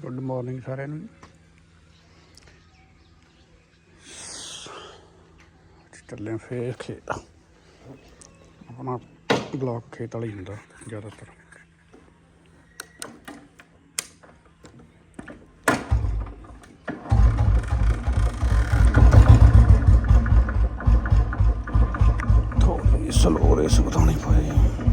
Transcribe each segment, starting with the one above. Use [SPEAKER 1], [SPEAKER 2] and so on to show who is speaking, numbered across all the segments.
[SPEAKER 1] Good morning ਸਾਰਿਆਂ ਨੂੰ ਚੱਲੇ ਫੇਰ ਖੇਤ। ਆਪਣਾ ਬਲੌਕ ਖੇਤ ਵਾਲਾ ਹੁੰਦਾ, ਜ਼ਿਆਦਾਤਰ। ਥੋੜੀ ਸਲੋ ਰੇਸ ਵਧਾਉਣੀ ਪਈ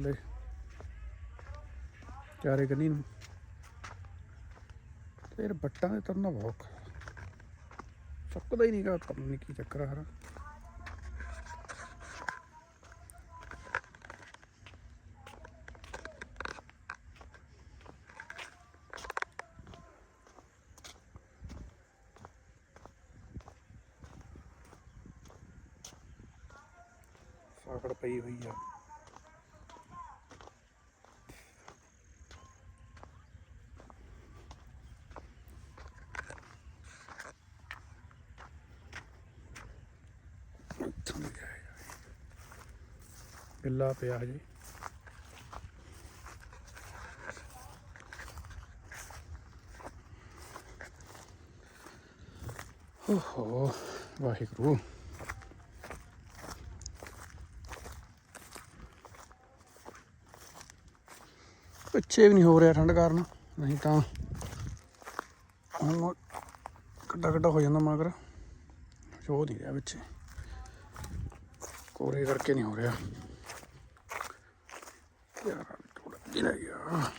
[SPEAKER 1] ਚਾਲੇ ਚਾਲੇ ਚਾਰੇ ਕੰਨੀ ਨੂੰ। ਤੇ ਯਾਰ ਬੱਟਾਂ ਦੇ ਤਰਨਾ ਬਹੁਤ ਔਖਾ। ਸੁੱਕਦਾ ਹੀ ਨਹੀਂਗਾ, ਪਤਾ ਨਹੀਂ ਕੀ ਚੱਕਰ ਆ ਹਰਾ ਸਾਕੜ ਪਈ ਹੋਈ ਆ। ਗਿੱਲਾ ਪਿਆ ਜੀ। ਓਹੋ, ਵਾਹਿਗੁਰੂ। ਪਿੱਛੇ ਵੀ ਨਹੀਂ ਹੋ ਰਿਹਾ ਠੰਡ ਕਾਰਨ, ਨਹੀਂ ਤਾਂ ਹੁਣ ਕੱਡਾ ਕੱਡਾ ਹੋ ਜਾਂਦਾ ਮਗਰ। ਜੋ ਨਹੀਂ ਰਿਹਾ ਪਿੱਛੇ। ਕੋਰੇ ਕਰਕੇ ਨਹੀਂ ਹੋ ਰਿਹਾ। ਯਾਰ ਥੋੜਾ ਜਿਹਾ ਗਿਆ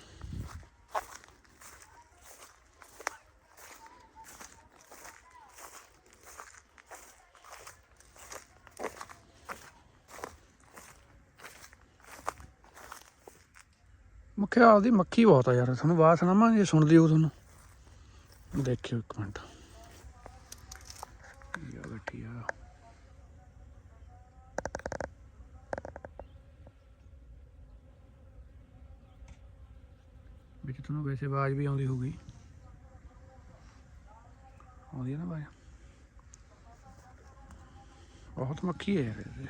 [SPEAKER 1] ਮੱਖਿਆ ਦੀ ਮੱਖੀ ਬਹੁਤ ਆ ਯਾਰ, ਤੁਹਾਨੂੰ ਬਾਤ ਸੁਣਾਵਾਂ ਜੇ ਸੁਣਦੀ ਹੋ ਤੁਹਾਨੂੰ। ਦੇਖਿਓ ਇੱਕ ਮਿੰਟ। ਕੀ ਬੈਠੀ ਆ। ਵਿੱਚ ਤੁਹਾਨੂੰ ਵੈਸੇ ਆਵਾਜ਼ ਵੀ ਆਉਂਦੀ ਹੋਊਗੀ। ਆਉਂਦੀ ਹੈ ਨਾ ਆਵਾਜ਼? ਬਹੁਤ ਮੱਖੀ ਹੈ ਇਹਦੇ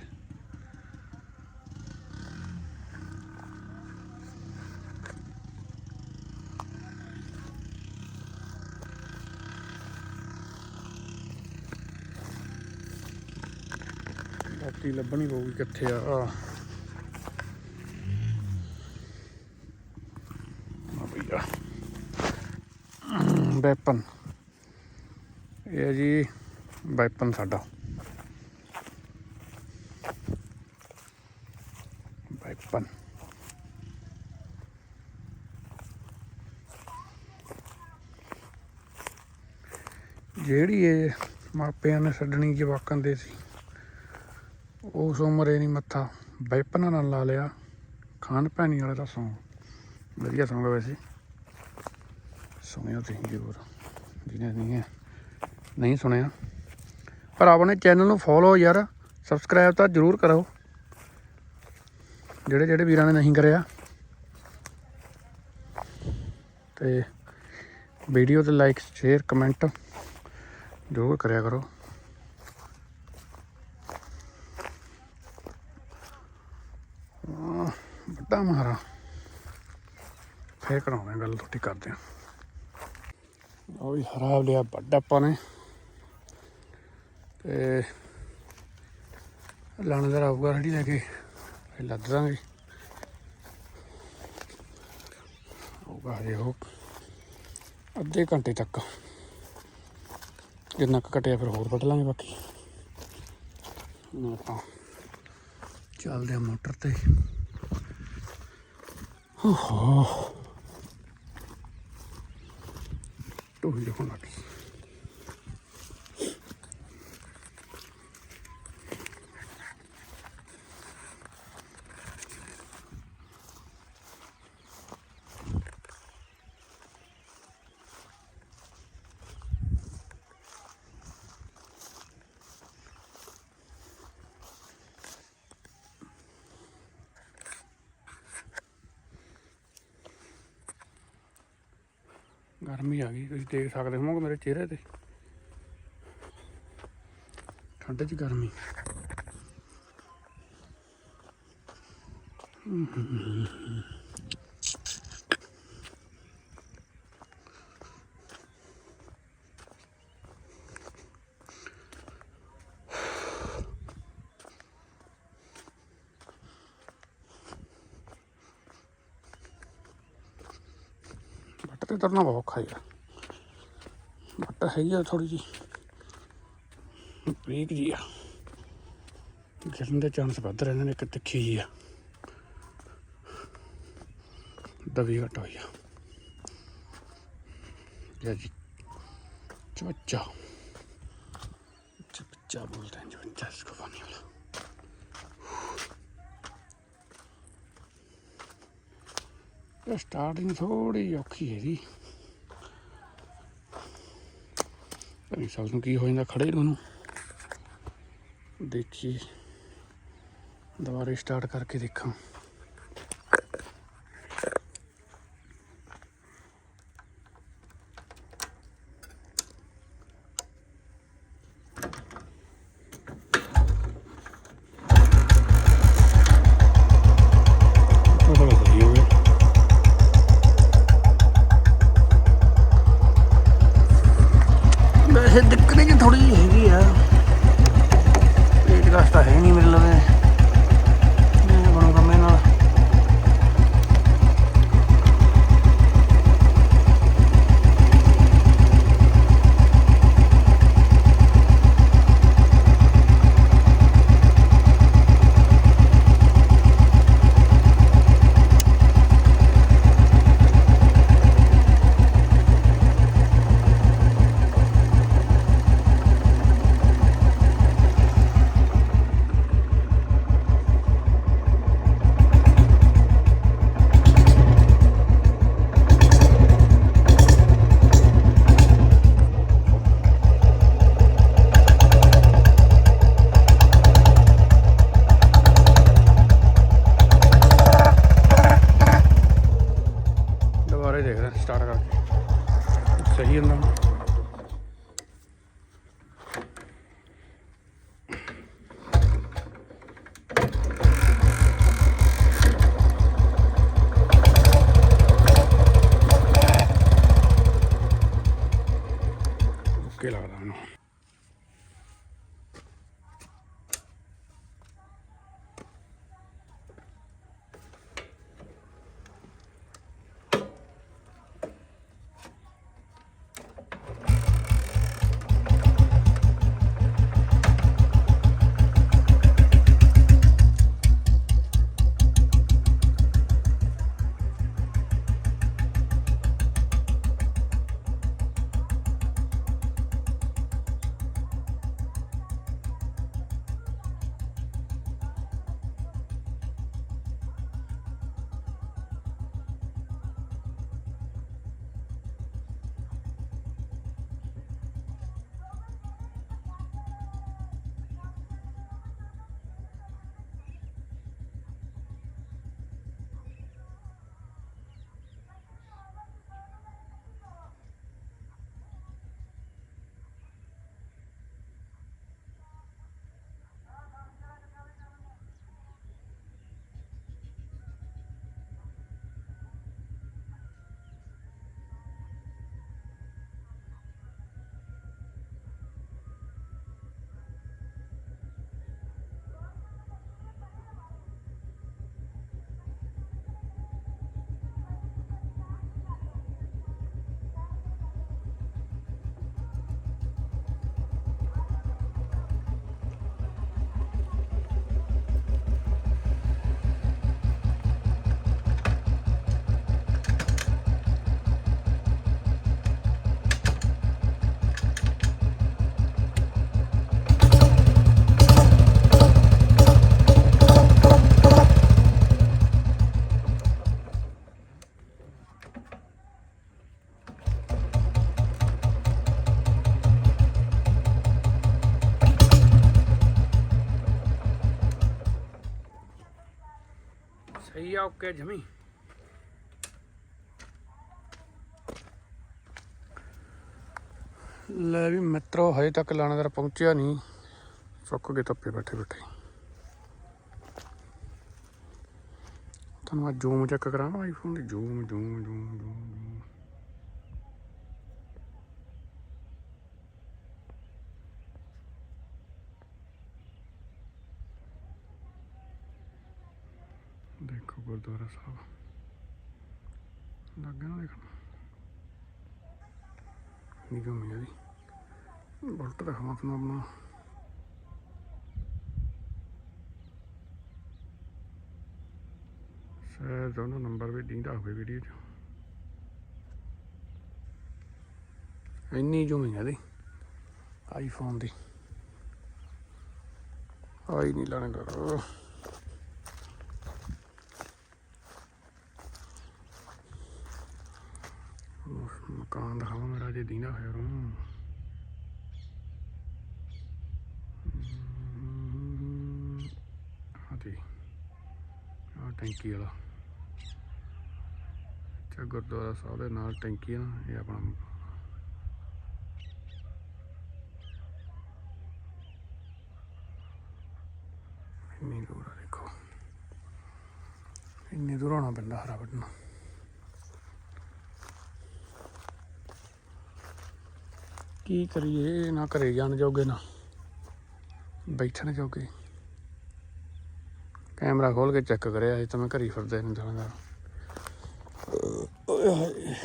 [SPEAKER 1] ਬਾਕੀ ਲੱਭਣੀ ਪਊਗੀ ਕਿੱਥੇ ਆ? ਵੈਪਨ। ਇਹ ਹੈ ਜੀ ਵੈਪਨ ਸਾਡਾ। ਵੈਪਨ। ਜਿਹੜੀ ਇਹ ਮਾਪਿਆਂ ਨੇ ਛੱਡਣੀ ਜਵਾਕਾਂ ਦੇ ਸੀ, ਉਸ ਉਮਰੇ ਨਹੀਂ ਮੱਥਾ। ਵੈਪਨਾਂ ਨਾਲ ਲਾ ਲਿਆ। ਖਾਨ ਪੈਣੀ ਵਾਲੇ ਦਾ ਸੌਂਗ ਵਧੀਆ ਸੌਂਗ ਵੈਸੇ। ਸੁਣਿਆ ਤੁਸੀਂ ਜ਼ਰੂਰ। ਜਿਹਨੇ ਨਹੀਂ ਨਹੀਂ ਸੁਣਿਆ। ਪਰ ਆਪਣੇ ਚੈਨਲ ਨੂੰ ਫੋਲੋ ਯਾਰ ਸਬਸਕ੍ਰਾਈਬ ਤਾਂ ਜ਼ਰੂਰ ਕਰੋ। ਜਿਹੜੇ ਜਿਹੜੇ ਵੀਰਾਂ ਨੇ ਨਹੀਂ ਕਰਿਆ। ਤੇ ਵੀਡੀਓ ਤੇ ਲਾਈਕ ਸ਼ੇਅਰ ਕਮੈਂਟ ਜ਼ਰੂਰ ਕਰਿਆ ਕਰੋ। ਵੱਡਾ ਮਹਾਰਾ ਫੇਰ ਕਰਾਉਂਦੇ ਹਾਂ ਗੱਲ ਥੋੜੀ ਕਰਦੇ ਹਾਂ। ਉਹ ਵੀ ਹਰਾ ਲਿਆ ਵੱਡਾ ਆਪਾਂ ਨੇ। ਤੇ ਲਾਣੇਦਾਰ ਆਊਗਾ ਰੜੀ ਲੈ ਕੇ ਫਿਰ ਲੱਦ ਦਾਂਗੇ। ਆਊਗਾ ਹਜੇ ਉਹ ਅੱਧੇ ਘੰਟੇ ਤੱਕ। ਜਿੰਨਾ ਕੁ ਕਟਿਆ ਫਿਰ ਹੋਰ ਵੱਢ ਲਾਂਗੇ ਬਾਕੀ। ਆਪਾਂ ਚੱਲਦੇ ਆ ਮੋਟਰ ਤੇ। ਓਹੋ ਟੋਹੀ ਦੇਖੋ ਨਾ ਗਰਮੀ ਆ ਗਈ ਤੁਸੀਂ ਦੇਖ ਸਕਦੇ ਹੋਵੋਗੇ ਮੇਰੇ ਚਿਹਰੇ ਤੇ। ਠੰਡ 'ਚ ਗਰਮੀ। ਬੱਟ ਉਤਰਨਾ ਬਹੁਤ ਔਖਾ ਯਾਰ। ਬੱਟ ਹੈਗੀ ਆ ਥੋੜੀ ਜੀ ਵੀਕ ਜੀ ਆ। ਗਿਰਨ ਦੇ ਚਾਂਸ ਵੱਧ ਰਹਿੰਦੇ ਨੇ, ਇੱਕ ਤਿੱਖੀ ਜੀ ਆ। ਦਵੀ ਘਟ ਹੋਈ ਆ। ਯਾ ਜੀ। ਚਮਚਾ। ਚਮਚਾ ਬੋਲਦੇ ਨੇ ਜੋ ਇੰਟਰਸ ਵਾਲਾ। ਇਹ ਸਟਾਰਟਿੰਗ ਥੋੜੀ ਔਖੀ ਹੈ ਜੀ। ਨਹੀਂ ਸਾਲ ਨੂੰ ਕੀ ਹੋ ਜਾਂਦਾ? ਖੜੇ ਨੂੰ ਨੂੰ। ਦੇਖੀ ਦੁਬਾਰਾ ਸਟਾਰਟ ਕਰਕੇ ਦੇਖਾਂ। que la verdad no. Okay, ਜਮੀ। ਲੈ ਵੀ ਮਿੱਤਰੋ, ਹਜੇ ਤੱਕ ਲਾਣੇਦਾਰ ਪਹੁੰਚਿਆ ਨਹੀਂ। ਸੁੱਕ ਕੇ ਧੱਪੇ ਬੈਠੇ ਬੈਠੇ। ਤੁਹਾਨੂੰ ਆ ਜ਼ੂਮ ਚੈੱਕ ਕਰਾਂ ਆਈਫੋਨ ਦੀ? ਜ਼ੂਮ ਜ਼ੂਮ ਜ਼ੂਮ ਜ਼ੂਮ ਦੇਖੋ ਗੁਰਦੁਆਰਾ ਸਾਹਿਬ। ਲੱਗ ਨਾ ਦੇਖਣ। ਨਿਗਮ ਹੈ ਬੁਲਟ ਦਿਖਾਵਾਂ ਤੁਹਾਨੂੰ ਆਪਣਾ ਸ਼ਾਇਦ ਉਹਨਾਂ ਨੰਬਰ ਵੀ ਦੀਂਦਾ ਹੋਵੇ ਵੀਡੀਓ 'ਚ। ਇੰਨੀ ਜ਼ੂਮ ਹੈ ਦੀ ਆਈਫੋਨ ਦੀ। ਆਈ ਨਹੀਂ ਲਾਣੇ ਦਾ। ਮਕਾਨ ਦਿਖਾਵਾਂ ਮੇਰਾ ਜੇ ਦੀਂਦਾ ਹੋਇਆ ਰੂ ਹਾਂਜੀ ਆ ਟੈਂਕੀ ਵਾਲਾ। ਅੱਛਾ, ਗੁਰਦੁਆਰਾ ਸਾਹਿਬ ਦੇ ਨਾਲ ਟੈਂਕੀ ਆ ਨਾ, ਇਹ ਆਪਣਾ। ਇੰਨੀ ਦੂਰ ਆ ਦੇਖੋ। ਇੰਨੀ ਦੂਰ ਆਉਣਾ ਪੈਂਦਾ ਹਰਾ ਵੱਢਣਾ। ਕੀ ਕਰੀਏ? ਨਾ ਘਰੇ ਜਾਣ ਜੋਗੇ ਨਾ ਬੈਠਣ ਜੋਗੇ। ਕੈਮਰਾ ਖੋਲ ਕੇ ਚੈੱਕ ਕਰਿਆ ਇਹ ਤਾਂ ਮੈਂ ਘਰੀ ਫਿਰਦੇ ਨਹੀਂ ਜਾਣਦਾ ਓਏ ਹਾਏ।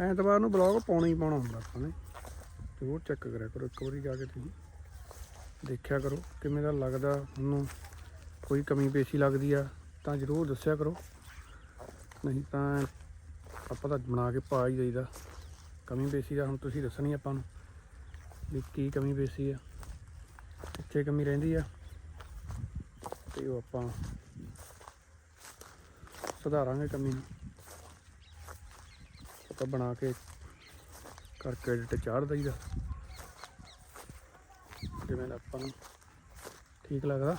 [SPEAKER 1] ਐਤਵਾਰ ਨੂੰ ਬਲੌਗ ਪਾਉਣਾ ਹੀ ਪਾਉਣਾ ਹੁੰਦਾ ਆਪਾਂ ਨੇ। ਜ਼ਰੂਰ ਚੈੱਕ ਕਰਿਆ ਕਰੋ, ਇੱਕ ਵਾਰੀ ਜਾ ਕੇ ਤੁਸੀਂ ਦੇਖਿਆ ਕਰੋ, ਕਿਵੇਂ ਦਾ ਲੱਗਦਾ ਤੁਹਾਨੂੰ। ਕੋਈ ਕਮੀ ਪੇਸ਼ੀ ਲੱਗਦੀ ਆ, ਤਾਂ ਜ਼ਰੂਰ ਦੱਸਿਆ ਕਰੋ। ਨਹੀਂ ਤਾਂ ਆਪਾਂ ਤਾਂ ਬਣਾ ਕੇ ਪਾ ਹੀ ਦਈਦਾ। ਕਮੀ ਪੇਸ਼ੀ ਦਾ ਹੁਣ ਤੁਸੀਂ ਦੱਸਣੀ ਆਪਾਂ ਨੂੰ ਵੀ ਕੀ ਕਮੀ ਪੇਸ਼ੀ ਆ। ਕਿੱਥੇ ਕਮੀ ਰਹਿੰਦੀ ਆ, ਤੇ ਉਹ ਆਪਾਂ ਸੁਧਾਰਾਂਗੇ ਕਮੀ ਨੂੰ। ਆਪਾਂ ਬਣਾ ਕੇ ਕਰਕੇ ਐਡਿਟ ਚਾੜ ਦਈਦਾ। ਜਿਵੇਂ ਆਪਾਂ ਨੂੰ ਠੀਕ ਲੱਗਦਾ।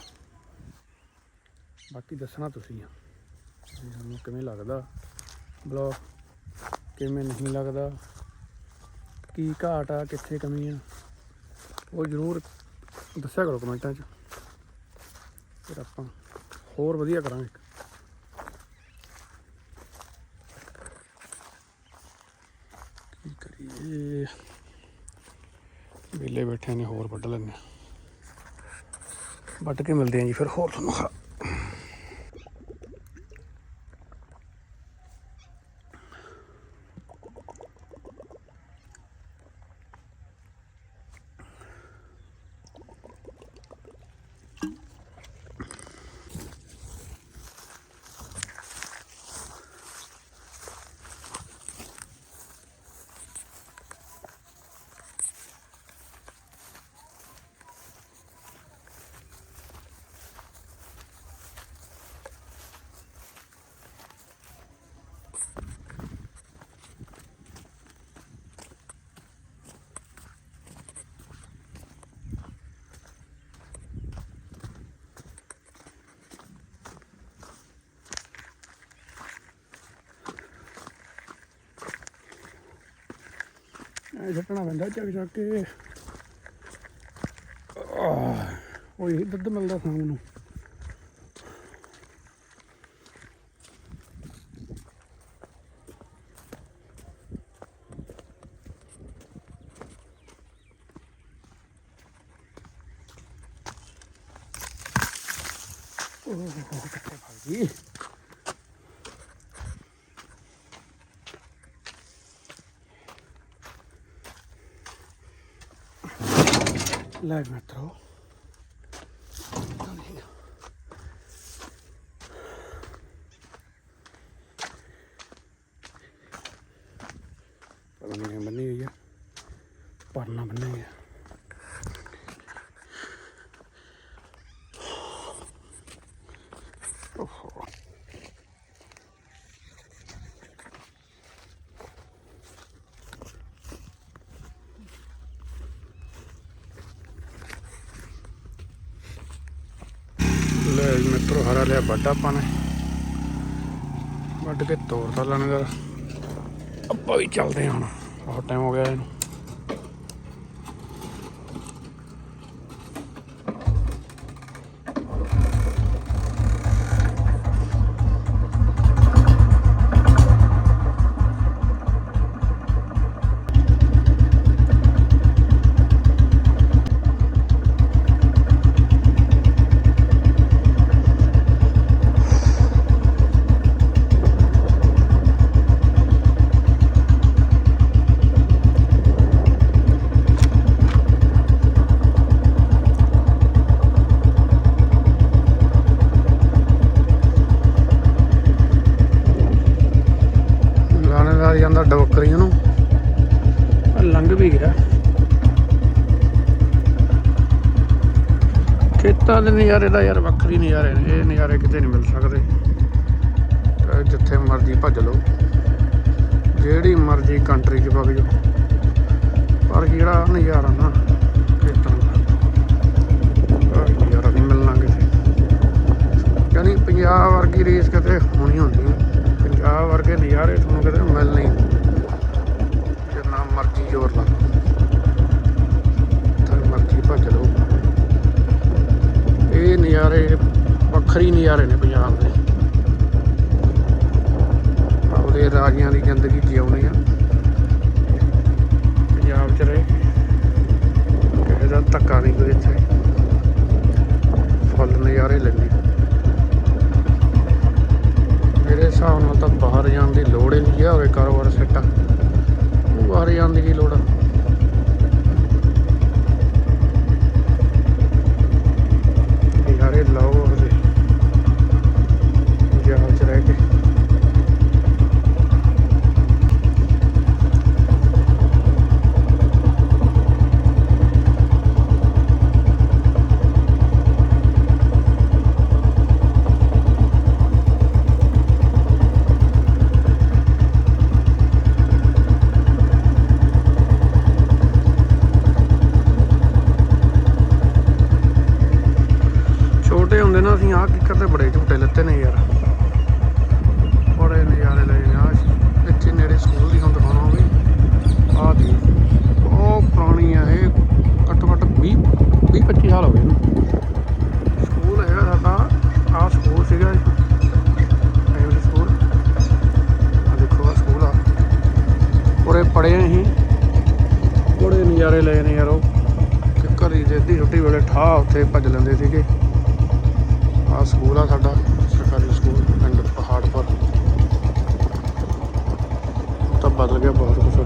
[SPEAKER 1] ਬਾਕੀ ਦੱਸਣਾ ਤੁਸੀਂ ਆ। ਤੁਹਾਨੂੰ ਕਿਵੇਂ ਲੱਗਦਾ? ਬਲੌਗ ਕਿਵੇਂ ਨਹੀਂ ਲੱਗਦਾ? ਕੀ ਘਾਟ ਆ? ਕਿੱਥੇ ਕਮੀ ਆ? ਉਹ ਜ਼ਰੂਰ ਦੱਸਿਆ ਕਰੋ ਕਮੈਂਟਾਂ 'ਚ। ਫਿਰ ਆਪਾਂ ਹੋਰ ਵਧੀਆ ਕਰਾਂਗੇ। ਕੀ ਕਰੀਏ? ਵਿਹਲੇ ਬੈਠੇ ਨੇ ਹੋਰ ਵੱਢ ਲੈਣੇ ਵੱਢ ਕੇ ਮਿਲਦੇ ਆਂ ਜੀ, ਫਿਰ ਹੋਰ ਤੁਹਾਨੂੰ ਛੱਟਣਾ ਪੈਂਦਾ ਚੱਕ ਚੱਕ ਕੇ। ਆਹ, ਉਹੀ ਦੁੱਧ ਮਿਲਦਾ ਸਾਨੂੰ ਨੂੰ ਉਹ ਕਿੱਥੇ ਭੱਜ ਗਈ ਲੈ ਮਿੱਤਰੋ ਪਤਾ ਨਹੀਂ ਕਿਵੇਂ ਬੰਨੀ ਹੋਈ ਆ ਪਰਨਾ ਬੰਨਿਆ ਹੋਇਆ ਓਹੋ ਨਜ਼ਾਰਾ ਲਿਆ ਵੱਢ ਆਪਾਂ ਨੇ। ਵੱਢ ਕੇ ਤੋੜਤਾ ਲਣਗਰ। ਆਪਾਂ ਵੀ ਚੱਲਦੇ ਹਾਂ ਹੁਣ। ਬਹੁਤ ਟਾਈਮ ਹੋ ਗਿਆ ਇਹਨੂੰ ਲਾਣੇਦਾਰ ਜਾਂਦਾ ਡਵਕਰੀਆਂ ਨੂੰ ਆਹ ਲੰਘ ਵੀ ਗਿਆ ਖੇਤਾਂ ਦੇ ਨਜ਼ਾਰੇ ਦਾ ਯਾਰ ਵੱਖਰੀ ਨਜ਼ਾਰੇ ਨੇ, ਇਹ ਨਜ਼ਾਰੇ ਕਿਤੇ ਨਹੀਂ ਮਿਲ ਸਕਦੇ। ਜਿੱਥੇ ਮਰਜ਼ੀ ਭੱਜ ਲਓ। ਜਿਹੜੀ ਮਰਜ਼ੀ ਕੰਟਰੀ 'ਚ ਵਗ ਜਾਓ। ਪਰ ਜਿਹੜਾ ਨਜ਼ਾਰਾ ਨਾ, ਖੇਤਾਂ ਦਾ ਨਜ਼ਾਰਾ ਨਹੀਂ ਮਿਲਣਾ ਕਿਤੇ। ਯਾਨੀ ਪੰਜਾਬ ਵਰਗੀ ਰੇਸ ਕਿਤੇ ਹੋਣੀ ਹੁੰਦੀ ਹੈ ਪੰਜਾਬ ਵਰਗੇ ਨਜ਼ਾਰੇ ਤੁਹਾਨੂੰ ਕਿਤੇ ਮਿਲਣੇ ਨਹੀਂ ਜਿੰਨਾ ਮਰਜ਼ੀ ਜ਼ੋਰ ਲਾ। ਲਓ ਜਿੱਥੇ ਮਰਜ਼ੀ ਭੱਜ ਲਓ। ਇਹ ਨਜ਼ਾਰੇ, ਵੱਖਰੀ ਨਜ਼ਾਰੇ ਨੇ ਪੰਜਾਬ ਦੇ। ਆਪਦੇ ਰਾਜਿਆਂ ਦੀ ਜ਼ਿੰਦਗੀ ਜਿਉਣੀ ਆ। ਪੰਜਾਬ 'ਚ ਰਹੇ। ਕਿਸੇ ਦਾ ਧੱਕਾ ਨਹੀਂ ਕੋਈ ਇੱਥੇ। ਫੁੱਲ ਨਜ਼ਾਰੇ ਲੈਣੇ ਮੇਰੇ ਹਿਸਾਬ ਨਾਲ ਤਾਂ ਬਾਹਰ ਜਾਣ ਦੀ ਲੋੜ ਹੀ ਨਹੀਂ ਹੈ ਹੋਵੇ ਕਾਰੋਬਾਰ ਸੈੱਟ। ਆ ਉਹ ਬਾਹਰ ਜਾਣ ਦੀ ਕੀ ਲੋੜ ਆ? ਯਾਰੇ ਲਾਓ ਉਹਦੇ ਜਹਾਜ਼ 'ਚ ਰਹਿ ਕੇ ਛੋਟੇ ਹੁੰਦੇ ਨਾ ਅਸੀਂ, ਆਹ ਕਿੱਕਰ ਤੇ ਬੜੇ ਝੂਟੇ ਲੱਤੇ ਨੇ ਯਾਰ। ਬੜੇ ਨਜ਼ਾਰੇ ਲਏ ਆ ਇੱਥੇ ਨੇੜੇ ਸਕੂਲ ਦੀ ਹੁਣ ਦਿਖਾਉਣਾ ਹੋਵੇ ਆਹ ਦੀ ਉਹ ਪੁਰਾਣੀ ਆ ਇਹ, ਘੱਟੋ ਘੱਟ 20 20 25 ਸਾਲ ਹੋ ਗਏ ਇਹਨੂੰ। ਸਕੂਲ ਹੈਗਾ ਸਾਡਾ, ਆਹ ਸਕੂਲ ਸੀਗਾ ਪ੍ਰਾਇਮਰੀ ਸਕੂਲ ਆ ਦੇਖੋ, ਆਹ ਸਕੂਲ ਆ। ਉਰੇ ਪੜ੍ਹੇ ਅਸੀਂ। ਬੜੇ ਨਜ਼ਾਰੇ ਲਏ ਨੇ ਯਾਰ ਉਹ। ਘਰੀ ਦੇ ਅੱਧੀ ਛੁੱਟੀ ਵੇਲੇ ਠਾਹ ਉੱਥੇ ਭੱਜ ਲੈਂਦੇ ਸੀਗੇ। ਆਹ ਸਕੂਲ ਆ ਸਾਡਾ ਸਰਕਾਰੀ ਸਕੂਲ ਪਿੰਡ ਪਹਾੜਪੁਰ। ਹੁਣ ਤਾਂ ਬਦਲ ਗਿਆ ਬਹੁਤ ਕੁਛ।